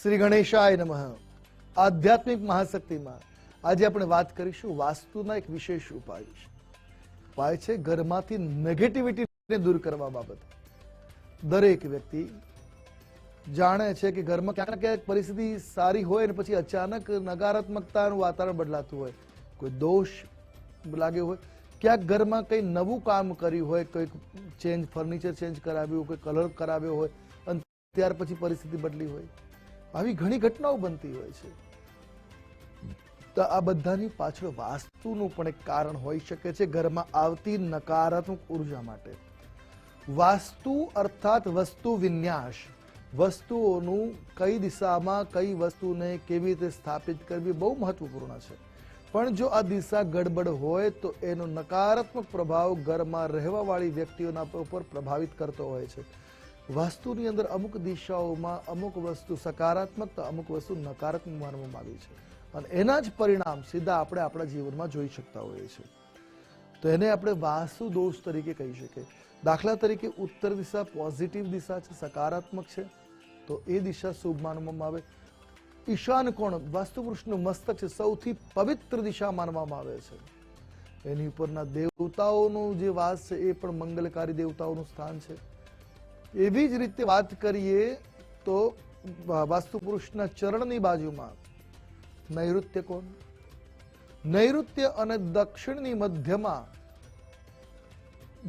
શ્રી ગણેશાય નમઃ. આધ્યાત્મિક મહાશક્તિમાં આજે આપણે વાત કરીશું વાસ્તુના એક વિશેષ ઉપાય વિશે ઉપાય છે ઘરમાંથી નેગેટિવિટીને દૂર કરવા બાબતે. દરેક વ્યક્તિ જાણે છે કે ઘરમાં ક્યાંક ક્યાંક પરિસ્થિતિ સારી હોય ને પછી અચાનક નકારાત્મકતાનું વાતાવરણ બદલાતું હોય. કોઈ દોષ લાગ્યો હોય. ક્યાંક ઘરમાં કંઈ નવું કામ કર્યું હોય, કંઈક ચેન્જ ફર્નિચર ચેન્જ કરાવ્યું કોઈ કલર કરાવ્યો હોય અને ત્યાર પછી પરિસ્થિતિ બદલી હોય. આવી ઘણી ઘટનાઓ બનતી હોય છે. તો આ બધાની પાછળ વાસ્તુનું પણ એક કારણ હોઈ શકે છે ઘરમાં આવતી નકારાત્મક ઊર્જા માટે. વાસ્તુ અર્થાત વસ્તુ વિન્યાસ. વસ્તુઓનું કઈ દિશામાં કઈ વસ્તુને કેવી રીતે સ્થાપિત કરવી બહુ મહત્વપૂર્ણ છે. પણ જો આ દિશા ગડબડ હોય તો એનો નકારાત્મક પ્રભાવ ઘરમાં રહેવાવાળી વ્યક્તિઓના ઉપર પ્રભાવિત કરતો હોય છે. વાસ્તુની અંદર અમુક દિશાઓમાં અમુક વસ્તુ સકારાત્મક તો અમુક વસ્તુ નકારાત્મક માનવામાં આવી છે. અને એના જ પરિણામ સીધા આપણે આપણા જીવનમાં જોઈ શકતા હોઈએ છીએ. તો એને આપણે વાસ્તુ દોષ તરીકે કહી શકીએ. દાખલા તરીકે ઉત્તર દિશા પોઝિટિવ દિશા છે, સકારાત્મક છે. તો એ દિશા શુભ માનવામાં આવે. ઈશાન કોણ? વાસ્તુ પુરુષનું મસ્તક છે, સૌથી પવિત્ર દિશા માનવામાં આવે છે. એની ઉપરના દેવતાઓનો જે વાસ છે, એ પણ મંગલકારી દેવતાઓનું સ્થાન છે. એવી જ રીતે વાત કરીએ તો વાસ્તુ પુરુષના ચરણની બાજુમાં નૈઋત્ય કોણ? નૈઋત્ય અને દક્ષિણની મધ્યમાં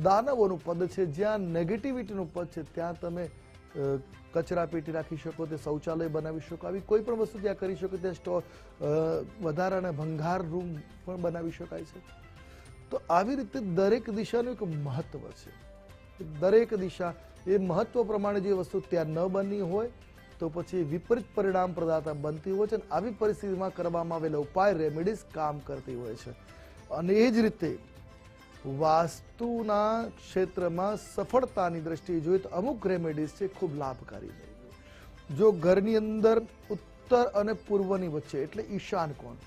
દાનવોનું પદ છે. જ્યાં નેગેટિવિટીનું પદ છે, ત્યાં તમે કચરા પેટી રાખી શકો, તે શૌચાલય બનાવી શકો, આવી કોઈ પણ વસ્તુ ત્યાં કરી શકો, ત્યાં સ્ટો વધારાના ભંગાર રૂમ પણ બનાવી શકાય છે. તો આવી રીતે દરેક દિશાનું એક મહત્વ છે. દરેક દિશા એ મહત્વ પ્રમાણે જે વસ્તુ ત્યાં ન બની હોય, તો પછી વિપરીત પરિણામ પ્રદાતા બનતી હોય છે અને આવી પરિસ્થિતિમાં કરવામાં આવેલા ઉપાય રેમેડીઝ કામ કરતી હોય છે. અને એ જ રીતે વાસ્તુના ક્ષેત્રમાં સફળતાની દ્રષ્ટિએ જોઈએ તો અમુક રેમેડીઝ છે ખૂબ લાભકારી જો ઘરની અંદર ઉત્તર અને પૂર્વની વચ્ચે, એટલે ઈશાન કોણ?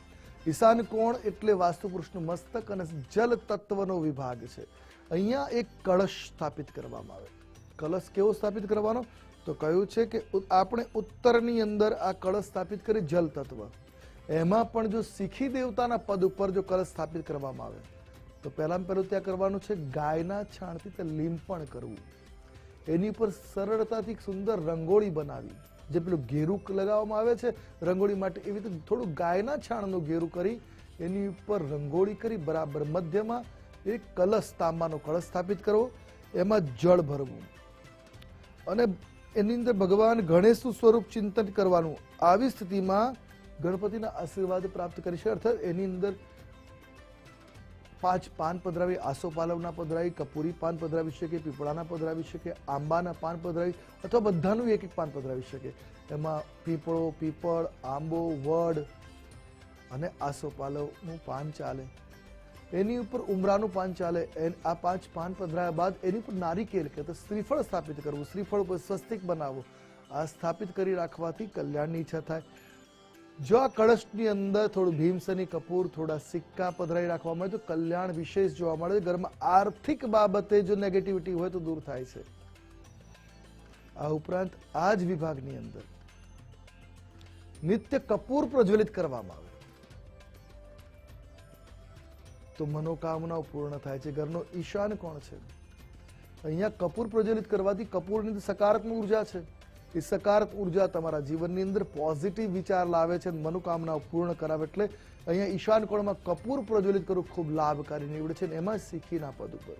ઈશાન કોણ એટલે વાસ્તુ પુરુષનું મસ્તક અને જલ તત્વનો વિભાગ છે. અહીંયા એક કળશ સ્થાપિત કરવામાં આવે. કળશ કેવો સ્થાપિત કરવાનો? તો કહ્યું છે કે આપણે ઉત્તરની અંદર આ કળશ સ્થાપિત કરી જલ તત્વ એમાં પણ જો શીખી દેવતાના પદ ઉપર જો કળશ સ્થાપિત કરવામાં આવે, તો પહેલાં પહેલું ત્યાં કરવાનું છે ગાયના છાણથી તે લીંપણ કરવું. એની ઉપર સરળતાથી સુંદર રંગોળી બનાવી. જે પેલું ઘેરું લગાવવામાં આવે છે, રંગોળી માટે એવી રીતે થોડું ગાયના છાણનું ઘેરું કરી, એની ઉપર રંગોળી કરી, બરાબર મધ્યમાં એક કલશ તાંબાનો કળશ સ્થાપિત કરવો એમાં જળ ભરવું. અને એની અંદર ભગવાન ગણેશનું સ્વરૂપ ચિંતન કરવાનું. આવી સ્થિતિમાં ગણપતિના આશીર્વાદ પ્રાપ્ત કરી છે અર્થાત એની અંદર પાંચ પાન પધરાવી, આસો પાલવના પધરાવી, કપૂરી પાન પધરાવી શકે, પીપળાના પધરાવી શકે, આંબાના પાન પધરાવી અથવા બધાનું એક એક પાન પધરાવી શકે. એમાં પીપળો, પીપળ, આંબો, વડ અને આસો પાલવનું પાન ચાલે. એની ઉપર ઉમરાનું પાન ચાલે. આ પાંચ પાન પધરાયા બાદ એની ઉપર નારિકેલ કે તો શ્રીફળ સ્થાપિત કરવું, શ્રીફળ ઉપર સ્વસ્તિક બનાવવું. આ સ્થાપિત કરી રાખવાથી કલ્યાણની ઈચ્છા થાય. જો આ કળશની અંદર થોડું ભીમસની કપૂર, થોડા સિક્કા પધરાઈ રાખવામાં આવે તો કલ્યાણ વિશેષ જોવા મળે. છે ઘરમાં આર્થિક બાબતે જો નેગેટિવિટી હોય તો દૂર થાય છે. આ ઉપરાંત આ જ વિભાગની અંદર નિત્ય કપૂર પ્રજ્વલિત કરવામાં આવે. તો મનોકામનાઓ પૂર્ણ થાય છે. ઘરનો ઈશાન કોણ છે? અહીંયા કપૂર પ્રજ્વલિત કરવાથી કપૂરની સકારાત્મક ઊર્જા છે. એ સકારાત્મક ઊર્જા તમારા જીવનની અંદર પોઝિટિવ વિચાર લાવે છે મનોકામનાઓ પૂર્ણ કરાવે એટલે અહીંયા ઈશાન કોણમાં કપૂર પ્રજ્વલિત કરવું ખૂબ લાભકારી નીવડે છે એમાં શીખીના પદ ઉપર.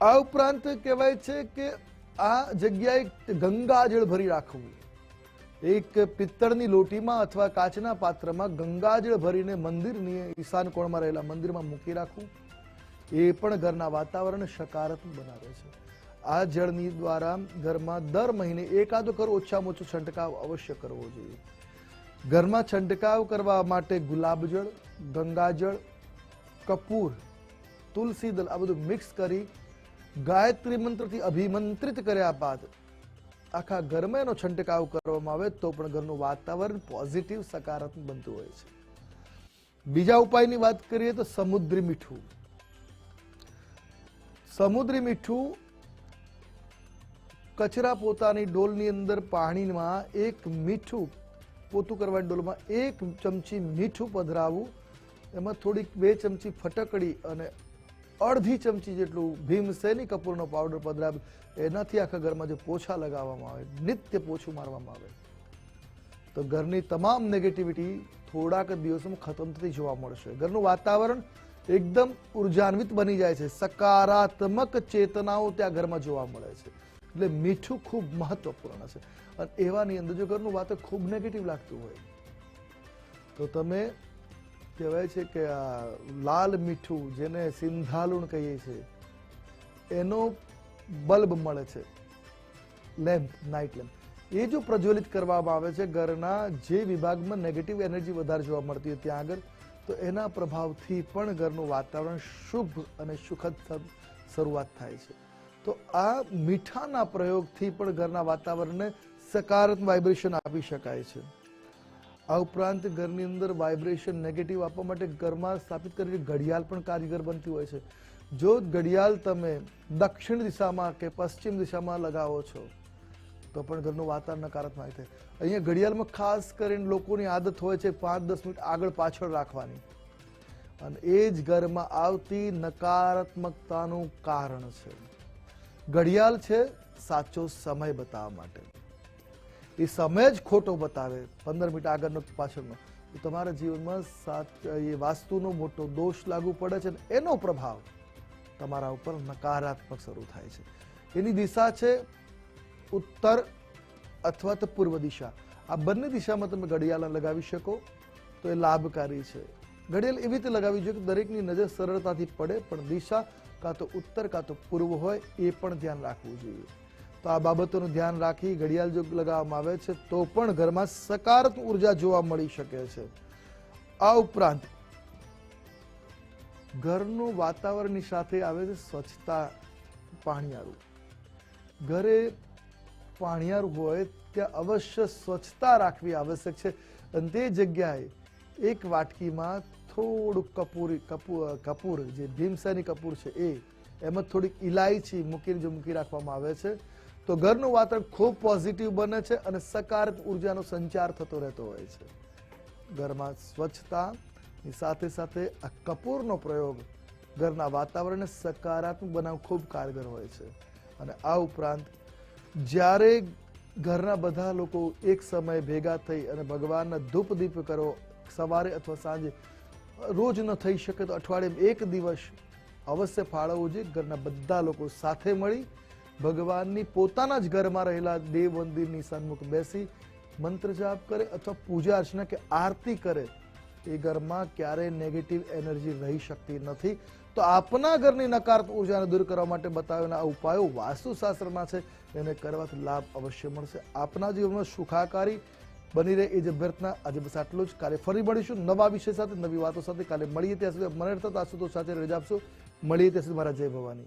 આ ઉપરાંત કહેવાય છે કે આ જગ્યાએ ગંગાજળ ભરી રાખવું. એક પિત્તળની લોટીમાં અથવા કાચના પાત્રમાં ગંગાજળ ભરીને મંદિરની ઈશાન કોણમાં રહેલા મંદિરમાં મૂકી રાખવું. એ પણ ઘરના વાતાવરણ સકારાત્મક બનાવે છે. આ જળની દ્વારા ઘરમાં દર મહિને એકાદો કર ઓછામાં ઓછો છંટકાવ અવશ્ય કરવો જોઈએ. ઘરમાં છંટકાવ કરવા માટે ગુલાબજળ, ગંગાજળ, કપૂર, તુલસી દળ આ બધું મિક્સ કરી ગાયત્રી મંત્રથી અભિમંત્રિત કર્યા બાદ આખા ઘરમાં એનો છંટકાવ કરવામાં આવે તો પણ ઘરનું વાતાવરણ પોઝિટિવ, સકારાત્મક બનતું હોય છે. બીજા ઉપાયની વાત કરીએ તો સમુદ્રી મીઠું. સમુદ્રી મીઠું કચરા પોતાની ડોલની અંદર પાણીમાં એક મીઠું પોતું કરવાની ડોલમાં એક ચમચી મીઠું પધરાવવું એમાં થોડીક બે ચમચી ફટકડી અને અડધી ચમચી જેટલું ભીમસેની કપૂરનો પાવડર પધરાવ. એનાથી આખા ઘરમાં જે પોછા લગાવવામાં આવે, નિત્ય પોછું મારવામાં આવે. તો ઘરની તમામ નેગેટિવિટી થોડાક દિવસોમાં ખતમ થતી જોવા મળશે. ઘરનું વાતાવરણ એકદમ ઉર્જાન્વિત બની જાય છે. સકારાત્મક ચેતનાઓ ત્યાં ઘરમાં જોવા મળે છે. એટલે મીઠું ખૂબ મહત્વપૂર્ણ છે અને એવાની અંદર જો ઘરનું વાતાવરણ ખૂબ નેગેટિવ લાગતું હોય, તો તમે કહેવાય છે કે આ લાલ મીઠું જેને સિંધાલુણ કહીએ છીએ, એનો બલ્બ મળે છે, લેમ્પ નાઇટ લેમ્પ એ જો પ્રજ્વલિત કરવામાં આવે છે, ઘરના જે વિભાગમાં નેગેટિવ એનર્જી વધારે જોવા મળતી હોય ત્યાં આગળ, તો એના પ્રભાવથી પણ ઘરનું વાતાવરણ શુભ અને સુખદ શરૂઆત થાય છે. તો આ મીઠાના પ્રયોગથી પણ ઘરના વાતાવરણને સકારાત્મક વાઇબ્રેશન આપી શકાય છે. આ ઉપરાંત ઘરની અંદર વાઇબ્રેશન નેગેટિવ આપવા માટે ઘરમાં સ્થાપિત કરેલી ઘડિયાળ પણ કારીગર બનતી હોય છે. જો ઘડિયાળ તમે દક્ષિણ દિશામાં કે પશ્ચિમ દિશામાં લગાવો છો, તો પણ ઘરનું વાતાવરણ નકારાત્મક થાય. અહીંયા ઘડિયાળમાં ખાસ કરીને લોકોની આદત હોય છે પાંચ દસ મિનિટ આગળ પાછળ રાખવાની. અને એ જ ઘરમાં આવતી નકારાત્મકતાનું કારણ છે. ઘડિયાળ છે, સાચો સમય બતાવવા માટે. એ સમય જ ખોટો બતાવે. પંદર મિનિટ આગળનો પાછળનો. તો તમારા જીવનમાં સાચ, એ વાસ્તુનો મોટો દોષ લાગુ પડે છે અને એનો પ્રભાવ તમારા ઉપર નકારાત્મક શરૂ થાય છે. એની દિશા છે ઉત્તર અથવા તો પૂર્વ દિશા. આ બંને દિશામાં તમે ઘડિયાળ લગાવી શકો તો એ લાભકારી છે. ઘડિયાળ એવી રીતે લગાવી જોઈએ કે દરેકની નજર સરળતાથી પડે, પણ દિશા કાં તો ઉત્તર કાં તો પૂર્વ હોય એ પણ ધ્યાન રાખવું જોઈએ. તો આ બાબતોનું ધ્યાન રાખી ઘડિયાળ જો લગાવવામાં આવે છે, તો પણ ઘરમાં સકારાત્મક ઊર્જા જોવા મળી શકે છે. આ ઉપરાંત ઘરનું વાતાવરણની સાથે આવે છે સ્વચ્છતા પાણીયારું. ઘરે પાણીયારું હોય ત્યાં અવશ્ય સ્વચ્છતા રાખવી આવશ્યક છે. અને તે જગ્યાએ એક વાટકીમાં થોડુંક કપૂરી, કપૂર કપૂર, જે ભીમસેની કપૂર છે એ, એમાં થોડીક ઇલાયચી મૂકીને જો મૂકી રાખવામાં આવે છે. તો ઘરનું વાતાવરણ ખૂબ પોઝિટિવ બને છે અને સકારાત્મક ઉર્જાનો સંચાર થતો રહેતો હોય છે. ઘરમાં સ્વચ્છતાની સાથે સાથે આ કપૂરનો પ્રયોગ ઘરના વાતાવરણને સકારાત્મક બનાવવું ખૂબ કારગર હોય છે. અને આ ઉપરાંત જ્યારે ઘરના બધા લોકો એક સમયે ભેગા થઈ અને ભગવાનના ધૂપ દીપ કરો, સવારે અથવા સાંજે રોજ ન થઈ શકે તો અઠવાડિયે એક દિવસ અવશ્ય ફાળવવું જોઈએ. ઘરના બધા લોકો સાથે મળી ભગવાનની પોતાના જ ઘરમાં રહેલા દેવ મંદિરની સન્મુખ બેસી મંત્ર જાપ કરે અથવા પૂજા અર્ચના કે આરતી કરે, એ ઘરમાં ક્યારેય નેગેટિવ એનર્જી રહી શકતી નથી. તો આપના ઘરની નકારાત્મક ઉર્જાને દૂર કરવા માટે બતાવેલા ઉપાયો વાસ્તુશાસ્ત્રમાં છે. એને કરવાથી લાભ અવશ્ય મળશે. આપના જીવનમાં સુખાકારી બની રહે એ જ અભ્યર્થના આજે બસ આટલું જ. કાલે ફરી મળીશું નવા વિષય સાથે, નવી વાતો સાથે. કાલે મળીએ ત્યાં સુધી. મને થતા આશુતોષ સાથે રજા આપશો. મળીએ ત્યાં સુધી. મારા જય ભવાની.